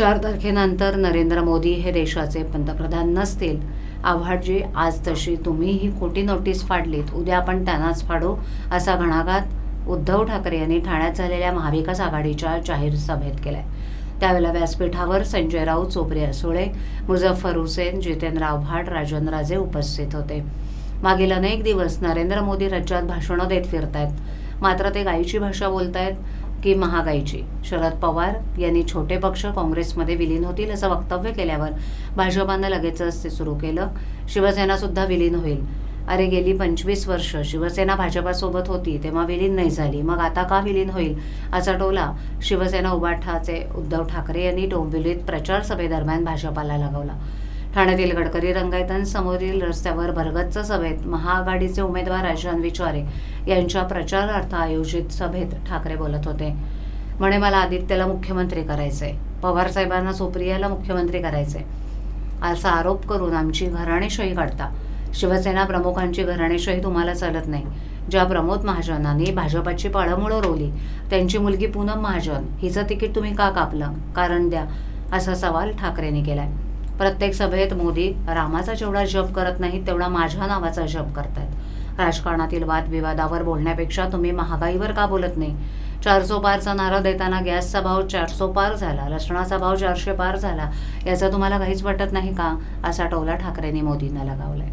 चार तारखेनंतर नरेंद्र मोदी हे देशाचे पंतप्रधान नसतील. आव्हाडजी आज तशी तुम्ही ही खोटी नोटीस फाडलीत उद्या आपण त्यांनाच फाडू असा घणाघात उद्धव ठाकरे यांनी ठाण्यात झालेल्या महाविकास आघाडीच्या जाहीर सभेत केलाय. त्यावेळेला व्यासपीठावर संजय राऊत चोप्रिया सुळे मुझफ्फर हुसेन जितेंद्र आव्हाड राजन राजे उपस्थित होते. मागील अनेक दिवस नरेंद्र मोदी राज्यात भाषणं देत फिरतायत. मात्र ते गायीची भाषा बोलतायत. की महागाईची. शरद पवार यांनी छोटे पक्ष काँग्रेसमध्ये विलीन होतील असं वक्तव्य केल्यावर भाजपानं लगेचच ते सुरू केलं. शिवसेनासुद्धा विलीन होईल. अरे गेली पंचवीस वर्ष शिवसेना भाजपासोबत होती तेव्हा विलीन नाही झाली. मग आता का विलीन होईल असा टोला शिवसेना उबाठाचे उद्धव ठाकरे यांनी डोंबिवलीत प्रचार सभेदरम्यान भाजपाला लगावला. ठाण्यातील गडकरी रंगायतांसमोरील रस्त्यावर भरगच्च सभेत महाआघाडीचे उमेदवार राजन विचारे यांच्या प्रचारार्थ आयोजित सभेत ठाकरे बोलत होते. म्हणे मला आदित्यला मुख्यमंत्री करायचंय. पवार साहेबांना सुप्रियाला मुख्यमंत्री करायचंय. असा आरोप करून आमची घराणेशाही काढता. शिवसेना प्रमुखांची घराणेशाही तुम्हाला चालत नाही. ज्या प्रमोद महाजनांनी भाजपाची पाळंमुळं रोवली त्यांची मुलगी पूनम महाजन हिचं तिकीट तुम्ही का कापलं? कारण द्या असा सवाल ठाकरेंनी केलाय. प्रत्येक सभेत मोदी रामाचा जेवढा जप करत नाहीत तेवढा माझ्या नावाचा जप करतायत. राजकारणातील वादविवादावर बोलण्यापेक्षा तुम्ही महागाईवर का बोलत नाही? चारसो पारचा नारा देताना गॅसचा भाव चारसो पार झाला लसणाचा भाव चारशे पार झाला याचा तुम्हाला काहीच वाटत नाही का? असा टोला ठाकरेंनी मोदींना लगावलाय.